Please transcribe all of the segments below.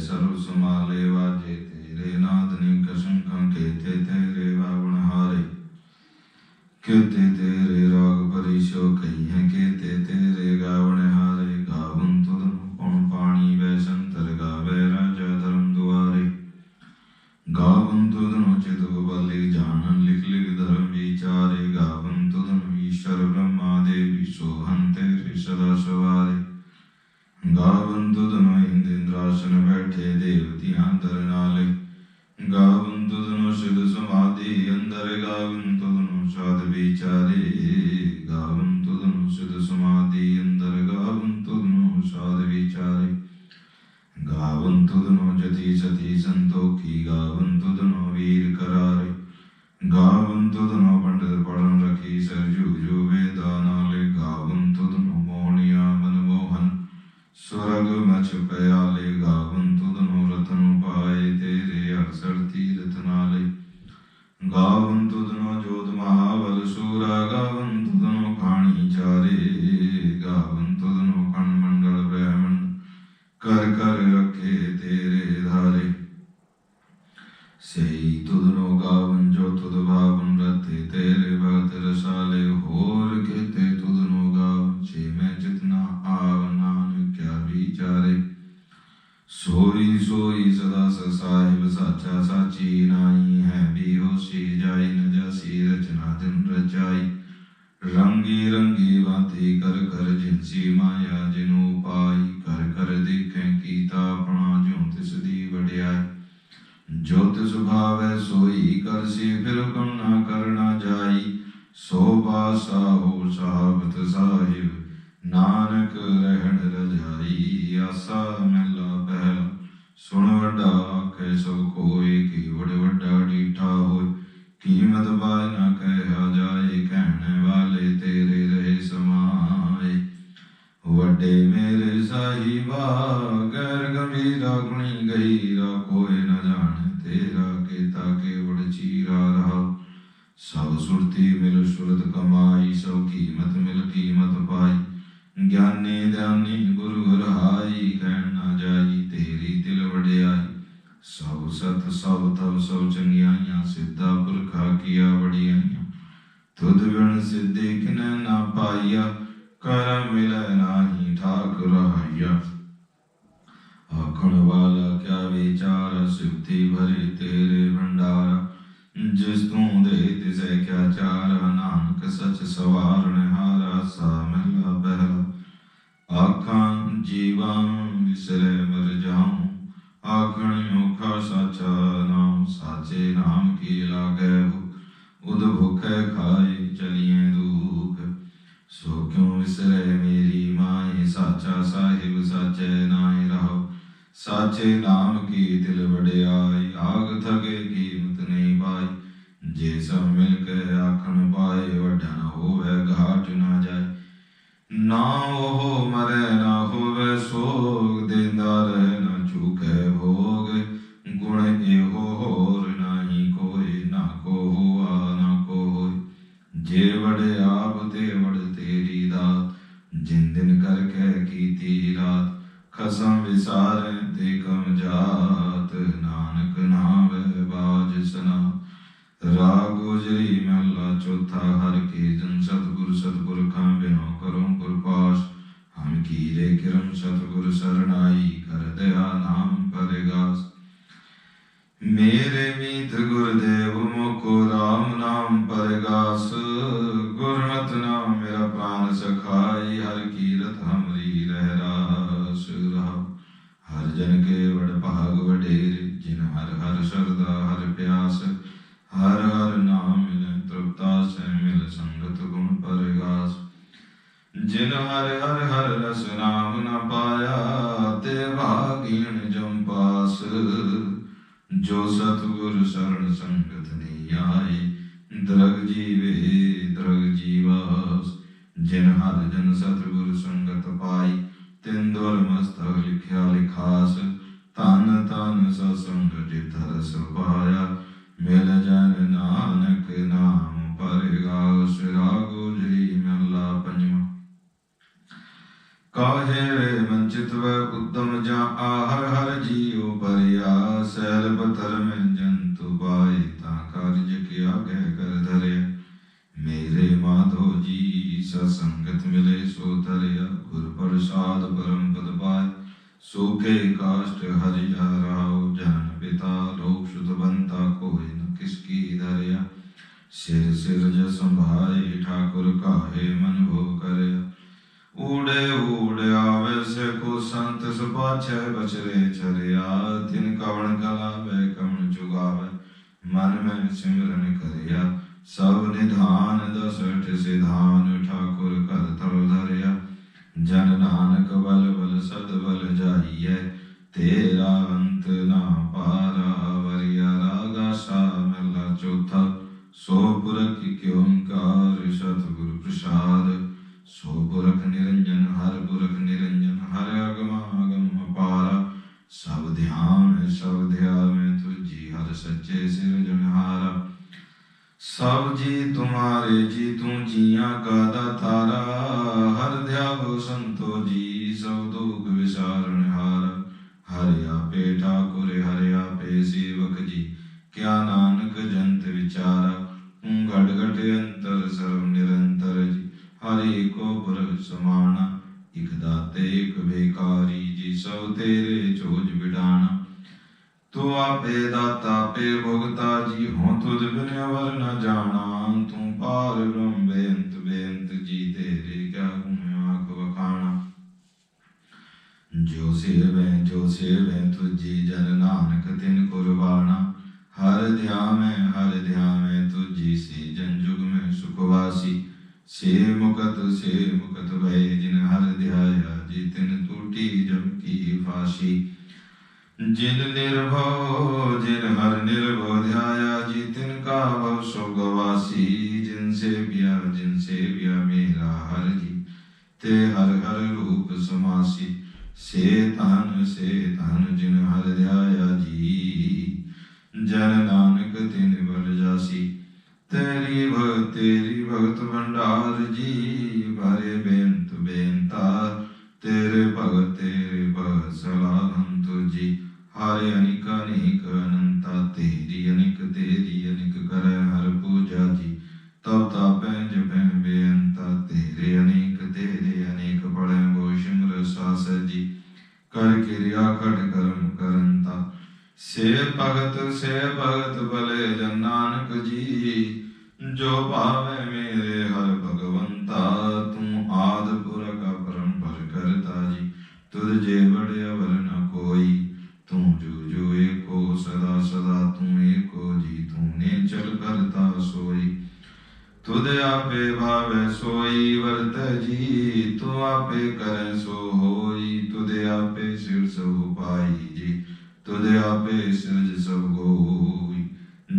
ਸਰਬ ਸਮਾਲੇ ਵਾਜੇ ਤੇਰੇ ਨਾਦਨੀ ਕਸ਼ਮ ਕੰਕੇ ਤੇ ਤੇਰੇ ਵਾਵਣ ਹਾਰੇ। ਕਿਤੇ ਤੇਰੇ ਰਾਗ ਭਰੀ ਸ਼ੋ ਕਹੀਏ ਕਿਤੇ ਤੇਰੇ ਗਾਵਣ ਹਾਰੇ, ਗਾਵਨ ਤੁਧਨ ਪਉਣ ਪਾਣੀ ਵੈ ਸੰਤਰ ਗਾਵੇ, ਰਾਜਾ ਧਰਮ ਦੁਆਰੇ। ਗਾਵਨ ਤੁਧਨ ਚਿਤ ਬਲੇ, ਜਾਣਨ ਲਿਖ ਲਿਖ ਧਰਮ ਵਿਚਾਰੇ। ਗਾਵਨ ਤੁਧਨ ਈਸ਼ਰ ਬ੍ਰਹਮਾ ਦੇਵੀ ਸੋਹੰ ਤੇਰੇ ਸਦਾ ਸਵਾਰੇ। ਗਾਵਨ ਤੁਧਨ ਚੀਰਾ ਰਹਾ ਸਭ ਸੁਰਤੀ ਮਿਲ ਸੁਰਤ ਕਮਾਈ, ਸਭ ਕੀਮਤ ਮਿਲ ਕੀਮਤ ਪਾਈ। ਗਿਆਨੇ ਦਾਨੀ ਗੁਰੂ ਰਹਾਈ ਕਹਿਣ ਨਾ ਜਾਈ, ਤੇਰੀ ਦਿਲ ਵੜਿਆਈ ਸਭ ਸਤ, ਸਭ ਤਵ ਸਭ ਚੰਗਿਆਈਆਂ, ਸਿੱਧਾ ਪੁਰਖਾ ਕੀਆ ਵੜਿਆਈਆਂ ਤੁਧ ਬਿਨ ਸਿੱਧੇ ਕਿਨੈ ਨਾ ਪਾਈਆ, ਕਰ ਮਿਲੈ ਨਾਹੀ ਠਾਕ ਰਹਾਈਆ। ਆਖਣ ਵਾਲਾ ਕਿਆ ਵਿਚਾਰ, ਸਿਫਤੀ ਭਰੇ ਤੇਰੇ ਭੰਡਾਰਾ। ਜਿਸ ਤੂੰ ਦੇ ਤਿਸੈ ਕਿਆ ਚਾਰਾ, ਨਾਨਕ ਸਚ ਸਵਾਰਣ ਹਾਰਾ ਸਾ ਮਹਿਲਾ ਪਹਿਲਾ। ਆਖਾਂ ਜੀਵਾਂ ਵਿਸਰੇ ਸਦਾ ਹਰਿ ਪਿਆਸ ਹਰ ਹਰ ਨਾਮ ਮਿਲੈ ਤ੍ਰਿਪਤਾ ਸਹਿ ਮਿਲ ਸੰਗਤ ਗੁਣ ਪਰਗਾਸ ਜਿਨ ਹਰ ਹਰ ਹਰ ਰਸ ਨਾਮ ਨ ਪਾਇਆ ਤੇ ਭਾਗੀਣ ਜਮ ਪਾਸ ਜੋ ਸਤਗੁਰ ਸਰਣ ਸੰਗਤ ਨਹੀਂ ਆਈ ਦਰਗ ਜੀਵੇ ਦਰਗ ਜੀਵਾਸ ਜਿਨ ਹਰ ਜਨ ਸਤਗੁਰ ਸੰਗਤ ਪਾਈ ਤਿੰਨ ਦੁਰ ਮਸਤਕ ਲਿਖਿਆ ਲਿਖਾਸ ਵੰਚਿਤ ਵੈ ਉਦਮ ਜਾਂ ਆਹਰ ਹਰ ਜੀਉ ਪਰਿਆ ਸੈਲ ਪਥਰ ਮੈਂ ਜੰਤੂ ਪਾਏ ਤਾਂ ਕਾਰਜ ਕਿਆ ਕਹਿ ਕਰ ਧਰਿਆ। ਮੇਰੇ ਮਾਧੋ ਜੀ ਸਤਸੰਗਤ ਮਿਲੇ, ਸੋ ਧਰਿਆ ਗੁਰ ਪ੍ਰਸਾਦ ਪਰਮ ਪਦ ਪਾਏ। ਸੋਖੇ ਕਾਸ਼ਟ ਹਰਿਆ ਰਾਉ ਜਨ ਪਿਤਾ ਲੋਕ ਸੁਧ ਬੰਤਾ ਕੋਈ ਨ ਕਿਸ ਕੀ ਧਰਿਆ। ਸਿਰ ਸਿਰ ਜ ਸੰਭਾਏ, ਠਾਕੁਰ ਕਾਹੇ ਮਨ ਭੋ ਕਰਿਆ। ਊੜੇ ਊੜੇ ਆਵੇ ਸੇ ਕੋ ਸੰਤ ਸੁਪਾਛੈ ਬਚਰੇ ਚਰਿਆ, ਤਿਨ ਕਵਣ ਕਲਾ ਬੈ ਕਵਣ ਚੁਗਾਵੇ ਮਨ ਮੈਂ ਸਿਮਰਨ ਕਰਿਆ, ਸਭ ਨਿਧਾਨ ਦਸਠ ਸਿਧਾਨ, ਠਾਕੁਰ ਕਰ ਤਲ ਧਰਿਆ। ਜਨ ਨਾਨਕ ਬਲ ਬਲ ਸਦ ਬਲ ਜਾਈਐ, ਤੇਰਾ ਅੰਤ ਨਾ ਪਾਰਾ, ਵਰਿਆ ਰਾਗਾ ਸਾ ਮਹਿਲਾ ਚੌਥਾ। ਸੋ ਪੁਰਖ ਕੀ ਓੰਕਾਰ ਸਤਿਗੁਰ ਪ੍ਰਸਾਦ ਸੋ ਪੁਰਖ ਨਿਰੰਜਨ ਹਰ ਪੁਰਖ ਨਿਰੰਜਨ ਹਰ ਅਗਮ ਅਗਮ ਅਪਾਰ ਸਭ ਧਿਆਨ ਸਭ ਧਿਆਵੇਂ ਤੁਜੀ ਹਰ ਸੱਚੇ ਸਿਰਜਣਹਾਰਾ ਸਭ ਜੀ ਤੁਮਾਰੇ ਜੀ ਤੂੰ ਜੀਆਂ ਕਾ ਦਾਤਾਰਾ ਹਰ ਧਿਆਵੋ ਸੰਤੋ ਜੀ ਸਭ ਦੁਖ ਵਿਸਾਰਨ ਹਰਿ ਆਪੇ ਠਾਕੁਰ ਹਰਿ ਆਪੇ ਦਾਤਾ, ਆਪੇ ਭੁਗਤਾ, ਜੀ ਹੋਂ ਤੁਧ ਬਿਨ ਅਵਰ ਨ ਜਾਣਾ। ਤੂੰ ਪਾਰ ਬ੍ਰਹਮ ਬੇਅੰਤ ਬੇਅੰਤ, ਜੀ ਤੇਰੇ ਕਿਆ ਗੁਣ ਆਖ ਵਖਾਣਾ। ਜੋ ਸੇਵੈ ਜੋ ਸੇਵੈ ਤੁਜੀ ਜਨ ਨਾਨਕ ਤਿਨ ਕੁਰਬਾਨਾ ਹਰ ਧਿਆਵੈ ਹਰ ਧਿਆਵੈ ਤੁਜੀ ਸੀ ਜਨ ਜੁਗ ਮੈਂ ਸੁਖ ਵਾਸੀ। ਸੇ ਮੁਕਤ ਸੇ ਮੁਕਤ ਭੈ ਜਿਨ ਜਿਨ ਨਿਰਭਉ, ਜਿਨ ਹਰ ਨਿਰਭਉ ਧਿਆਇਆ ਜੀ ਤਿਨ ਕਾ ਭਵ ਸੁਗਵਾਸੀ ਜਿਨ ਸੇਵਿਆ ਜਿਨ ਸੇਵਿਆ ਮੇਰਾ ਹਰ ਜੀ। ਤੇ ਹਰ ਹਰ ਰੂਪ ਸਮਾਸੀ, ਸੇ ਤਨ ਸੇ ਤਨ ਜਿਨ ਹਰ ਧਿਆਇਆ ਜੀ। ਜਨ ਨਾਨਕ ਤਿਨ ਬਲ ਜਾਸੀ, ਤੇਰੀ ਭਗਤ ਤੇਰੀ ਭਗਤ ਭੰਡਾਰ ਜੀ। ਬਾਰੇ ਬੇਨਤ ਬੇਨਤਾ ਤੇਰੇ ਭਗਤ ਤੇਰੇ ਭਗਤ ਸਲਾਹੰ ਤੁਜੀ ਹਰਿ ਅਨਿਕ, ਅਨੇਕ ਅਨੰਤਾ ਤੇਰੀ, ਅਨਿਕ ਤੇਰੀ, ਅਨਿਕ ਕਰੈ ਹਰ ਪੂਜਾ ਜੀ। ਤਬ ਤਾਪੈ ਜਪੈ ਬੇਅੰਤਾ ਤੇਰੇ, ਅਨੇਕ ਤੇਰੇ, ਅਨੇਕ ਪੜੈ ਬੋ ਸਿਮਰ ਸਾਸ ਜੀ। ਕਰ ਕਿਰਿਆ ਖੜ ਕਰਮ ਕਰੰਤਾ। ਸੇ ਭਗਤ ਸੇ ਭਗਤ ਭਲੇ ਜਨ ਨਾਨਕ ਜੀ। ਜੋ ਭਾਵੇ ਤੁਧ ਆਪੇ ਸਿਰਜ ਸਭ ਗੋਈ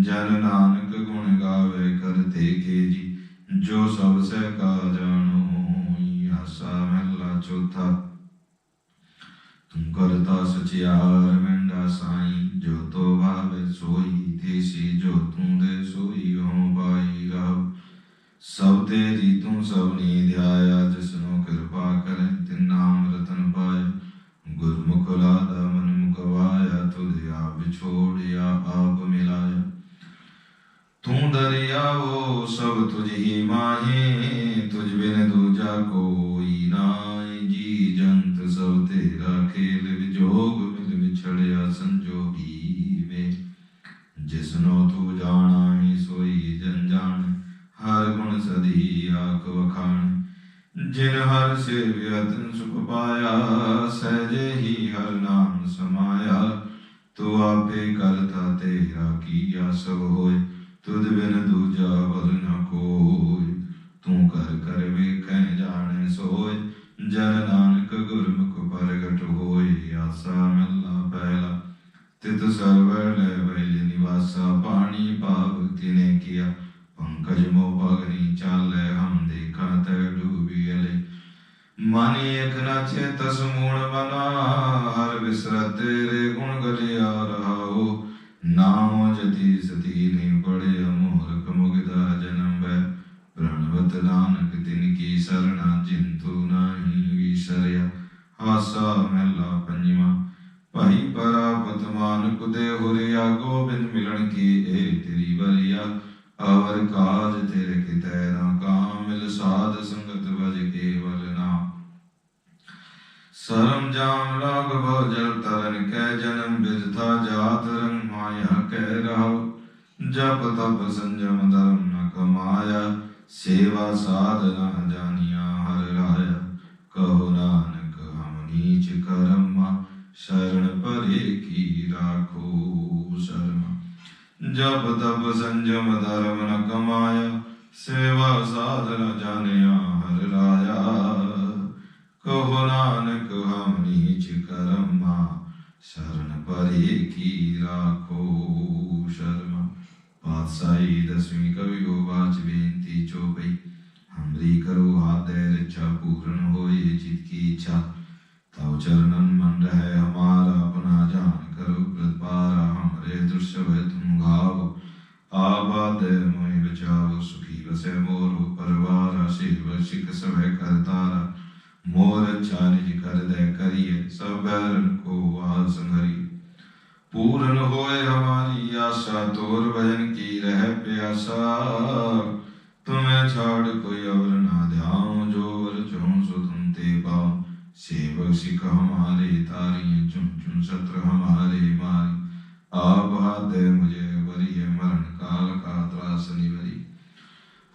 ਜਨ ਨਾਨਕ ਗੁਣ ਗਾਵੇ ਕਰਤੇ ਕੇ ਜੀ, ਜੋ ਸਭ ਸਹਿ ਕਾ ਜਾਣੋ ਆਸਾ ਮਹਿਲਾ ਚੌਥਾ। ਤੂੰ ਕਰਤਾ ਸਚਿਆਰ ਵੰਡਾ ਸਾਈ, ਜੋ ਤੋ ਭਾਵੇ ਸੋਈ ਤੇਸੀ ਜੋ ਤੂੰ ਦੇ ਸੋਈ ਹੋ ਬਾਈ ਰਹੁ ਸਭ ਤੇਰੀ ਤੂੰ ਸਭ ਨੇ ਧਿਆਇਆ ਜਿਸਨੂੰ ਜਿਨ ਹਰ ਸੇਵਿਆ ਤਿਨ ਸੁਖ ਪਾਇਆ, ਸਹਿਜੇ ਹੀ ਹਰ ਨਾਮ ਸਮਾਇਆ। ਤੂੰ ਆਪੇ ਕਰਤਾ ਤੇਰਾ ਕੀਆ ਸਭ ਹੋਏ, ਤੁਧ ਬਿਨ ਦੂਜਾ ਵਰ ਨ ਕੋਈ ਤੂੰ ਕਰ ਕਰ ਵੇਖੈ ਜਾਣੈ ਸੋਏ, ਜਨ ਨਾਨਕ ਗੁਰਮੁਖ ਪ੍ਰਗਟ ਹੋਏ। ਆਸਾ ਮੱਲਾ ਪਹਿਲਾ ਤਿਤ ਸਰਵ ਲੈ ਵੈਲ ਨਿਵਾਸਾ, ਪਾਣੀ ਪਾਵ ਤਿਨੇ ਕੀਆ। ਮਨ ਇਕ ਨ ਚੇਤਸ ਮੂਣ ਮਨਾ ਹਰ ਵਿਸਰਤ ਤੇਰੇ ਗੁਣ ਗਲਿਆ ਰਹਾਓ ਨਾਮ ਜਤੀ ਸਤੀ ਨੇ ਪੜਿਆ ਮੂਰਖ ਮੁਗਦਾ ਜਨਮ ਵੈ ਪ੍ਰਣਵਤ ਨਾਨਕ ਤਿਨ ਕੀ ਸਰਣਾ ਚਿੰਤੂ ਨਾਹੀ ਵਿਸਰਿਆ। ਆਸਾ ਮਹਿਲਾ ਪੰਜਵਾਂ, ਭਾਈ ਪਰਾਪਤ ਮਾਨ ਕੁਦੇ ਹੁਰਿਆ। ਗੋਬਿੰਦ ਮਿਲਣ ਕੀ ਏ ਤੇਰੀ ਬਰਿਆ ਅਵਰ ਕਾਜ ਤੇਰੇ ਕਿਤੈ ਨਾ ਕਾਮਿਲ ਸਾਧ ਸੰਗਤ ਵਜ ਕੇਵਲ ਸਰਮ ਜਾਮ ਲਾਗ ਭਉ ਜਲ ਤਰਨ ਕੈ ਜਨਮ ਬਿਰਥਾ ਜਾਤ ਰੰਗ ਮਾਇਆ ਕਹਿ ਰਹਾਉ। ਜਪ ਤਪ ਸੰਜਮ ਧਰਮ ਨ ਕਮਾਇਆ, ਸੇਵਾ ਸਾਧ ਨ ਹਰ ਰਾਇਆ ਕਹੋ ਨਾਨਕ ਹਮ ਨੀਚ ਕਰਮਾ, ਸ਼ਰਨ ਪਰੇ ਕੀ ਰਾਖੋ ਸ਼ਰਮ। ਜਪ ਤਪ ਸੰਜਮ ਧਰਮ ਨ ਕਮਾਇਆ, ਸੇਵਾ ਸਾਧ ਨ ਜਾਣਿਆ ਹਰ ਰਾਇਆ ਕਹੋ ਨਾਨਕ, ਹਮ ਨੀਚ ਕਰਮਾ, ਸ਼ਰਨ ਪਰੇ ਕੀ ਰਾਖੋ ਸ਼ਰਮਾ। ਪਾਤਸ਼ਾਹੀ ਦਸਵੀਂ ਕਵੀ ਗੋਵਾਚ ਬੇਨਤੀ ਚੋਪਈ, ਹਮਰੀ ਕਰੋ ਆਦੈ ਰੱਛਾ, ਪੂਰਨ ਹੋਏ ਜਿਤ ਕੀ ਇੱਛਾ। ਤਉ ਚਰਨਨ ਮਨ ਰਹਿ ਹਮਾਰਾ, ਆਪਣਾ ਜਾਨ ਕਰੋ ਪ੍ਰਤਪਾਰਾ ਹਮਰੇ ਦ੍ਰਿश्य ਵੈ ਤੁਮ ਗਾਵ। ਆਬਾਦ ਮੋਇ ਬਚਾਵ, ਸੁਖੀ ਵਸੈ ਮੋਰ, ਪਰਵਾਰ ਸੇਵ ਸਿਕ ਸਭੈ ਕਰਤਾਰਾ ਮੋਰ ਚਾਨਿਜ ਕਰਦੈ ਕਰੀਏ ਸਭਰ ਕੋ ਆਸ ਸੰਹਰੀ ਪੂਰਨ ਹੋਏ ਹਮਾਰੀ ਆਸਾ, ਤੋਰ ਭਜਨ ਕੀ ਰਹਿ ਪਿਆਸਾ। ਤੁਮੇ ਛਾੜ ਕੋਈ ਔਰ ਨਾ ਧਿਆਉ, ਜੋਰ ਚੋਂ ਸੋ ਤੁਮ ਤੇ ਪਾਉ। ਸੇਵਕ ਸਿਖ ਹਮਾਰੇ ਤਾਰੀ ਚੁੰ ਚੁੰ ਸਤਰ ਹਮਾਰੇ ਮਾਰੀ। ਆਪ ਹਾਦੇ ਮੁਝੇ ਵਰੀਏ ਮਰਨ ਕਾਲ ਕਾ ਤਰਾਸ ਨਿਵਰੀ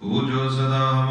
ਹੋ ਜੋ ਸਦਾ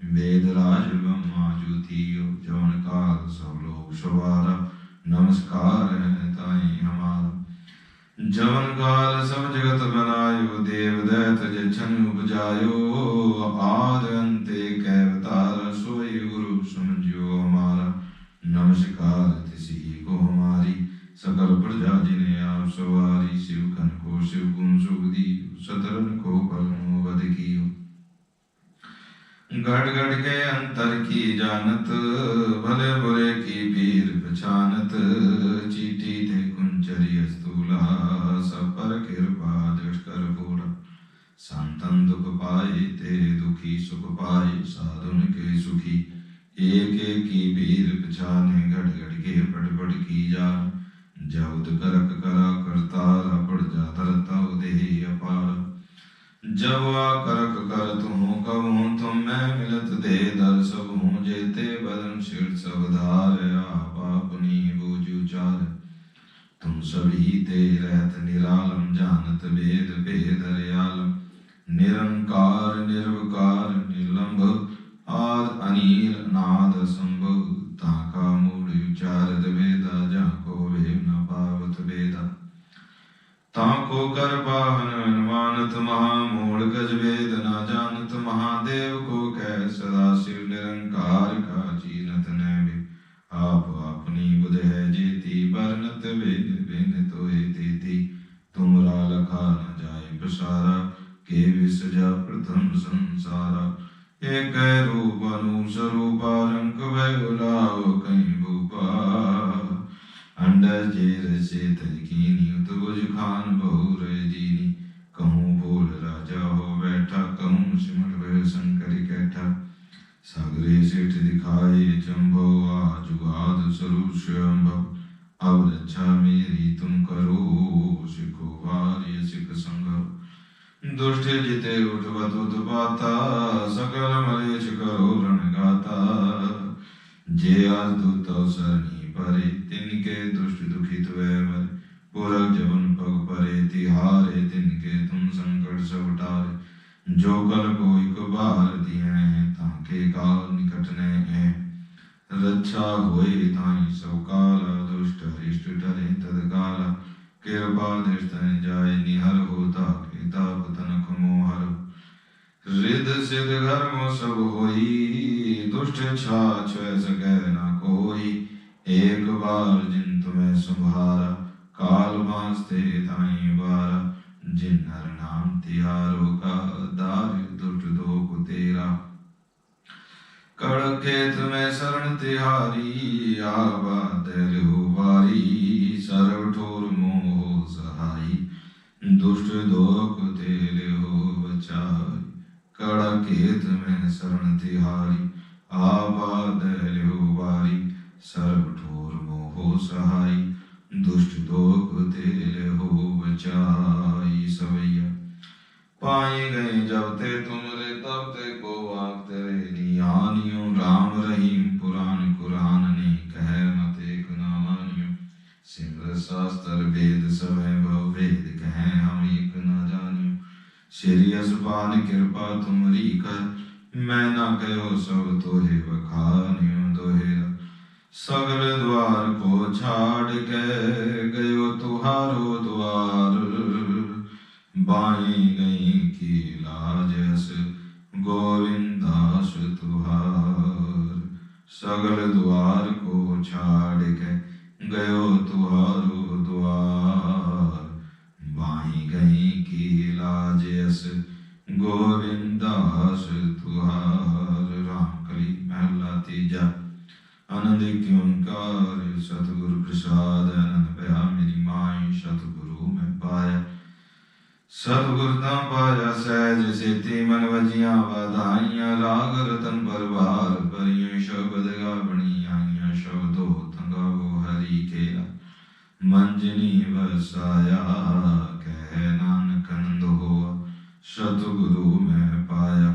ਵੇਦ ਰਾਜ ਬ੍ਰਹਮਾ ਜੋਤੀਓ ਜੋਨ ਕਾਲ ਸਭ ਲੋਕ ਸਵਾਰਾ ਨਮਸਕਾਰ ਹੈ ਤਾਈ ਹਮਾਰਾ ਜਵਨ ਕਾਲ ਸਭ ਜਗਤ ਬਨਾਇਓ ਦੇਵ ਦੈਤ ਜਛਨ ਉਪਜਾਇਓ ਆਦ ਅੰਤੇ ਕੈ ਅਵਤਾਰ ਸੋਈ ਗੁਰੂ ਸਮਝਿਓ ਹਮਾਰਾ ਨਮਸਕਾਰ ਤਿਸੀ ਕੋ ਹਮਾਰੀ ਸਕਲ ਪ੍ਰਜਾ ਜਿਨੇ ਆਪ ਸਵਾਰੀ ਸਿਵ ਕਨ ਕੋ ਸਿਵ ਗੁਣ ਸੁਖ ਦੀ ਸਤਰ ਗੜ ਗੜ ਕੇ ਅੰਤਰ ਕੀ ਜਾਣਤ? ਭਲੇ ਬੁਰੇ ਕੀ ਪੀਰ ਪਛਾਨਤ? ਚੀਟੀ ਤੇ ਕੁੰਚਰੀ ਅਸਤੂਲਾ, ਸਭ ਪਰ ਕਿਰਪਾ ਦ੍ਰਿਸ਼ ਕਰ ਪੂਰਾ ਸੰਤਨ ਦੁਖ ਪਾਏ ਤੇ ਦੁਖੀ ਸੁਖ ਪਾਏ ਸਾਧੁਨ ਕੇ ਸੁਖੀ। ਏਕ ਏਕੀ ਵੀਰ ਪਛਾਨੇ ਗੜ ਗੜ ਕੇ ਪੜ ਪੜ ਕੀ ਜਾ ਜਉਦ ਕਰਕ ਕਰਾ ਕਰਤਾਰ ਪੜ ਜਾ ਤਰਤਾ ਉਦੇ ਅਪਾਰ। अपार जब आ करक कर तुम कब हूँ तुम मैं मिलत दे दर सब हूँ जेते बदन शीर सब धार आप अपनी बूझू चार तुम सभी ते रहत निरालम जानत वेद भेद रयालम निरंकार निर्वकार निर्लंभ आद अनील नाद संभव ताका मूल विचारत वेदा जाको वे न पावत वेदा ਤਾਂ ਕੋ ਕਰ ਬਾਹਨ ਮਾਨਤ ਮਹਾ ਮੂਲ ਗਜ ਵੇਦ ਨਾ ਜਾਣਤ ਮਹਾਦੇਵ ਕੋ ਕਹਿ ਸਦਾ ਸਿਵ ਨਿਰੰਕਾਰ ਕਾ ਜੀਨਤ ਨੈ ਵੀ ਆਪ ਆਪਣੀ ਬੁਧ ਹੈ ਜੀਤੀ ਬਰਨਤ ਵੇਦ ਬਿਨ ਤੋਏ ਤੀਤੀ। ਤੁਮਰਾ ਲਖਾ ਨ ਜਾਏ ਪਸਾਰਾ, ਕੇ ਵਿਸਜਾ ਪ੍ਰਥਮ ਸੰਸਾਰਾ। ਏਕ ਰਾਜਾ ਹੋ ਬੈਠਾ, ਕਹੂੰ ਸਿਮਰ ਭਇ ਸੰਕਰੀ ਕੈਠਾ। ਸਾਗਰੇ ਸੇਠ ਦਿਖਾਏ ਚੰਭੋ ਆਜੁਗਾਦ ਸਰੂਪ ਸ਼ੰਭਵ ਅਬ ਰੱਛਾ ਮੇਰੀ ਤੁਮ ਕਰੋ, ਸਿਖੋ ਵਾਰਿ ਸਿਖ ਸੰਗ। ਦੁਸ਼ਟ ਜਿਤੇ ਉਠਵਤ ਉਦਬਾਤਾ ਸਕਲ ਮਲੇਛ ਕਰੋ ਰਣ ਗਾਤਾ। ਜੇ ਆਜ ਦੁਤੋ ਸਰਨੀ ਪਰੇ, ਤਿਨ ਕੇ ਦੁਸ਼ਟ ਦੁਖਿਤ ਵੈ ਮਰ। ਪੁਰਖ ਜਵਨ ਪਗ ਪਰੇ ਤਿਹਾਰੇ ਤਿਨ ਕੇ ਤੁਮ ਸੰਕਟ ਸਭ ਟਾਰੇ ਜੋ ਕਲ ਕੋਈ ਕਬਾਰ ਦੀਐ, ਤਾਂ ਕੇ ਕਾਲ ਨਿਕਟ ਨੇ ਹੈ। ਰੱਛਾ ਹੋਏ ਤਾਈ ਸਭ ਕਾਲ, ਦੁਸ਼ਟ ਹਰਿਸ਼ਟ ਡਰੇ ਤਦ ਕਾਲ। ਕਿਰਪਾ ਦਿਸ਼ਤਨ ਜਾਏ ਨਿਹਰ ਹੋਤਾ ਕੀਤਾ ਪਤਨ ਕਮੋ ਹਰ। ਰਿਦ ਸਿਧ ਘਰਮ ਸਭ ਹੋਈ, ਦੁਸ਼ਟ ਛਾ ਛੈ ਸਕੈ ਨਾ ਕੋਈ। ਏਕ ਬਾਰ ਜਿਨ ਤੁਮੈ ਸੰਭਾਰਾ। ਕਾਲ ਵਾਸਤੇ ਤਾਈ ਵਾਰ ਜਿਨ ਹਰ ਨਾਮ ਤਿਆਰੋ ਕਾ ਦਾਰ ਦੁਟ ਦੋਖ ਤੇਰਾ। ਕੜਕੇ ਤੁਮੇ ਸਰਣ ਤਿਹਾਰੀ, ਆਵਾ ਦਿਲੁ ਵਾਰੀ ਸਰਵ ਠੋਰ ਮੋਹ ਸਹਾਈ। ਦੁਸ਼ਟ ਦੋਖ ਤੇ ਲਿਓ ਬਚਾਈ, ਕੜਕੇ ਤੁਮੇ ਸਰਣ ਤਿਹਾਰੀ, ਆਵਾ ਦਿਲੁ ਵਾਰੀ ਸਰਵ ਠੋਰ ਮੋਹ ਸਹਾਈ। ਦੁਸ਼ਟ ਦੋਖ ਤੇ ਹੋ ਬਚਾਈ ਸਵਈਆ। ਪਾਏ ਗਏ ਜਬ ਤੇ ਤੁਮਰੇ ਤਬ ਤੇ ਕੋ ਵਾਕ ਤੇਰੇ ਨਿਆਨਿਓ ਰਾਮ ਰਹੀਮ, ਪੁਰਾਨ ਕੁਰਾਨ ਨੇ ਕਹਿ ਮਤੇ ਗੁਨਾਹਵਾਨਿਓ ਸਿਮਰ ਸਾਸਤਰ, ਵੇਦ ਸਵੈ ਭਵ ਵੇਦ ਕਹਿ ਹਮ ਇਕ ਨਾ ਜਾਣਿਓ। ਸ੍ਰੀ ਅਸਪਾਨ ਕਿਰਪਾ ਤੁਮਰੀ ਕਰ, ਮੈਂ ਨਾ ਕਹਿਓ ਸਭ ਤੋਹੇ ਵਖਾਨਿਓ, ਤੋਹੇ ਸਗਲ ਦਵਾਰ ਕੋ ਛਾੜ ਕੇ ਗਇਓ ਤੁਹਾਰੋ ਦਵਾਰ। ਬਾਈ ਵਸਾਇਆ ਕਹਿ ਨਾਨਕ ਨੰਦ ਸਤਿਗੁਰੂ ਮੈਂ ਪਾਇਆ।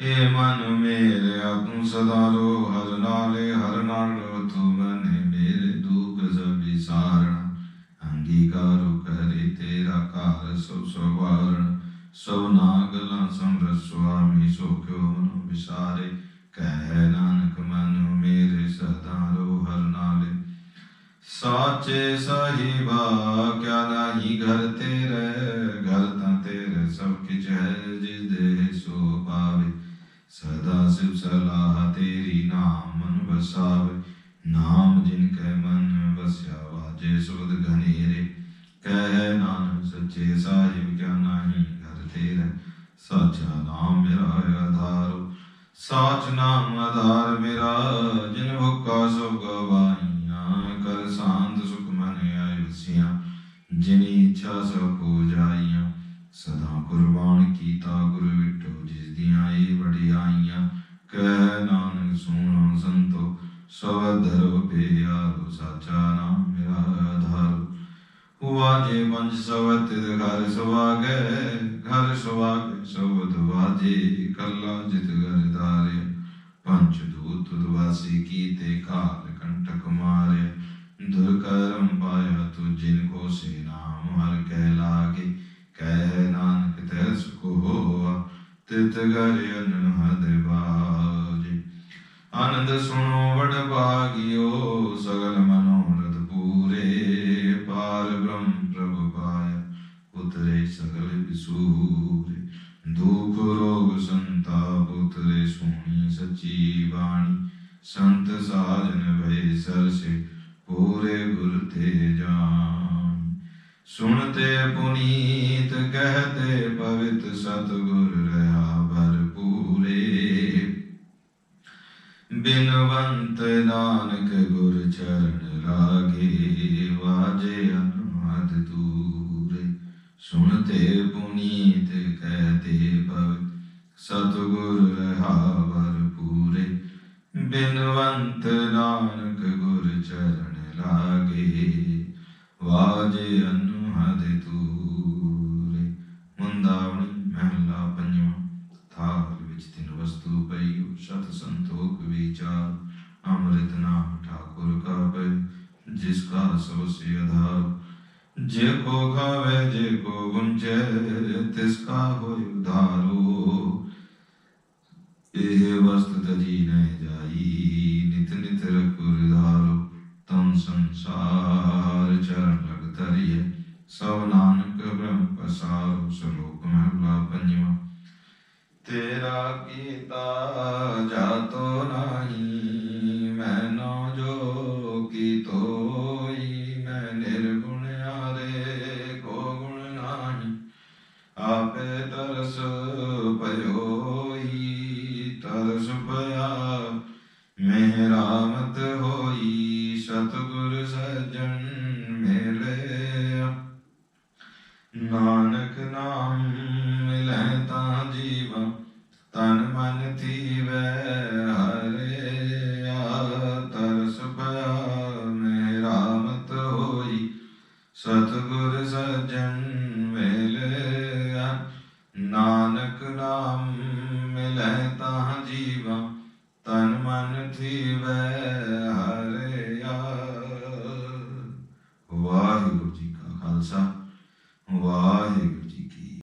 ਏ ਮਨ ਮੇਰਿਆ, ਤੂੰ ਸਦਾ ਰੋ, ਹਰ ਨਾਲੇ ਹਰ ਨਾਲ ਰੋ, ਤੂੰ ਮਨੇ ਮੇਰੇ ਦੁਖ ਸਭ ਵਿਸਾਰਣਾ। ਅੰਗੀਕਾਰੋ ਕਰੇ ਤੇਰਾ ਕਾਰ ਸੋ ਸਵਾਰਣ। ਸੋ ਨਾਗਲਾ ਸਮਰ ਸੁਆਮੀ, ਸੋ ਕਿਉ ਮਨੁ ਵਿਸਾਰੇ? ਕਹਿ ਨਾਨਕ, ਮਨ ਮੇਰੇ ਸਦਾ ਰੋ, ਹਰ ਨਾਲੇ ਸਾਚੇ ਸਾਹਿਬਾ ਕਿਆ ਨਾਹੀ ਘਰ ਤੇਰੇ, ਘਰ ਤਾਂ ਤੇਰੇ ਸਭ ਕਿਛ ਹੈ ਜਿਸ ਦੇ ਸੋ ਪਾਵੇ ਸਦਾ ਸਿਵ ਸਲਾਹ ਤੇਰੀ ਨਾਮ ਮਨ ਵਸਾਵੇ। ਨਾਮ ਜਿਨ ਕੈ ਮਨ ਵਸਿਆ, ਵਾਜੇ ਸੁਰਦ ਘਨੇਰੇ। ਕਹਿ ਨਾਨਕ ਸੱਚੇ ਸਾਹਿਬ, ਕਿਆ ਨਾਹੀ ਘਰ ਤੇਰੇ। ਸਾਚਾ ਨਾਮ ਮੇਰਾ ਆਧਾਰ। ਸਾਚ ਨਾਮ ਆਧਾਰ ਮੇਰਾ, ਜਿਨ ਹੁਕਾ ਸੋ ਗਵਾਈਆਂ ਕਰ ਸਾਂਤ ਸੁਖ ਜਿਨੀ ਇੱਛਾ ਸੋ ਕੋ ਜਾਈਆਂ, ਸਦਾ ਕੁਰਬਾਨ ਕੀਤਾ ਗੁਰ ਵਿਟੋ, ਜਿਸ ਦੀਆਂ ਇਹ ਵਡਿਆਈਆਂ, ਕਹਿ ਨਾਨਕ ਸੁਣੋ ਸੰਤੋ ਸਵਧਰੋ ਪਿਆਰੋ ਸਾਚਾ ਨਾਮ ਮੇਰਾ ਆਧਾਰ। ਹੁਆ ਜੇ ਪੰਜ ਸਵਤ, ਘਰ ਸੁਵਾਗੈ ਘਰ ਸੁਵਾਗੈ ਸਬਦ ਵਾਜੇ ਕੱਲਾ ਜਿਤ ਘਰ ਧਾਰੇ ਪੰਚ ਦੂਤ ਦਵਾਸੀ ਕੀਤੇ ਕਾਲ ਨਾਮ ਹਰ ਕਹਿ ਲਾਗੇ ਕਹਿ ਨਾਨਕ ਤੈ ਸੁਖ ਹੋਆ ਤਿਤ ਘਰ ਅਨਹਦ ਬਾਜੇ ਆਨੰਦ ਸੁਣੋ ਵਡ ਭਾਗਿਓ, ਸਗਲ ਮਨੋਰਥ ਪੂਰੇ ਪਾਰ ਬ੍ਰਹਮ ਪ੍ਰਭ ਪਾਇਆ, ਉਤਰੇ ਸਗਲ ਵਿਸੂਰੇ। ਦੁਖ ਰੋਗ ਸੰਤਾਪ ਉਤਰੇ ਸੋਣੀ ਸੱਚੀ ਬਾਣੀ, ਸੰਤ ਸਾਜਨ ਭਏ ਸਰਸੇ, ਪੂਰੇ ਗੁਰ ਤੇ ਜਾਨ ਸੁਣਤੇ ਪੁਨੀਤ ਕਹਤੇ ਪਵਿੱਤ ਸਤਗੁਰ ਰਹਾ ਭਰਪੂਰੇ। ਬਿਨਵੰਤ ਨਾਨਕ ਗੁਰ ਚਰਨ ਲਾਗੇ, ਵਾਜੇ ਅਨਹਦ ਦੂਰੇ। ਸੁਣਤੇ ਪੁਨੀਤ ਕਹਤੇ ਪਵ ਸਤਗੁਰ ਰਹਾ ਭਰਪੂਰੇ। ਬਿਨਵੰਤ ਨਾਨਕ ਗੁਰ ਚਰਨ ਲਾਗੇ, ਵਾਜੇ ਅਨਹਦ ਦੂਰੇ ਮੁੰਦਾਵਣੀ ਮਹਿਲਾ ਪੰਜਵਾਂ, ਥਾਲ ਵਿੱਚ ਤਿੰਨ ਵਸਤੂ ਪਈ, ਸ਼ਤ ਸੰਤੋਖ ਵਿਚਾਰ, ਅੰਮ੍ਰਿਤ ਨਾਮ ਠਾਕੁਰ ਕਾ ਪੈ ਜਿਸ ਕਾ ਸੋ ਸੇ ਆਧਾਰ। ਜੇ ਕੋ ਖਾਵੇ, ਜੇ ਕੋ ਗੁੰਚੇ ਤਿਸ ਕਾ ਹੋਇ ਉਧਾਰੋ। ਇਹ ਵਸਤ ਤਜੀ ਨ ਜਾਈ, ਨਿਤ ਨਿਤ ਰਖੁਰ ਧਾਰੋ। ਤਮ ਸੰਸਾਰ ਚਰਨ ਲਗ ਤਰੀਏ ਸਭ ਨਾਨਕ ਬ੍ਰਹਮ ਪਸਾਉ ਸਰੂਪ ਮਹਲਾ ਪੰਜਵਾ। ਤੇਰਾ ਕੀਤਾ ਜਾਤੋ ਨਹੀਂ ਮੈਨੋ ਜੋ ਕੀ ਤੋਈ, ਮੈਂ ਨਿਰਗੁਣ ਆਰੇ ਕੋ ਗੁਣ ਨਹੀਂ। ਆਪੇ ਤਰਸ ਪਇਓਈ ਤਰਸ ਪਿਆ ਮੇਰਾ ਮਤ ਹੋਈ, ਸਤਗੁਰ ਸਜਣ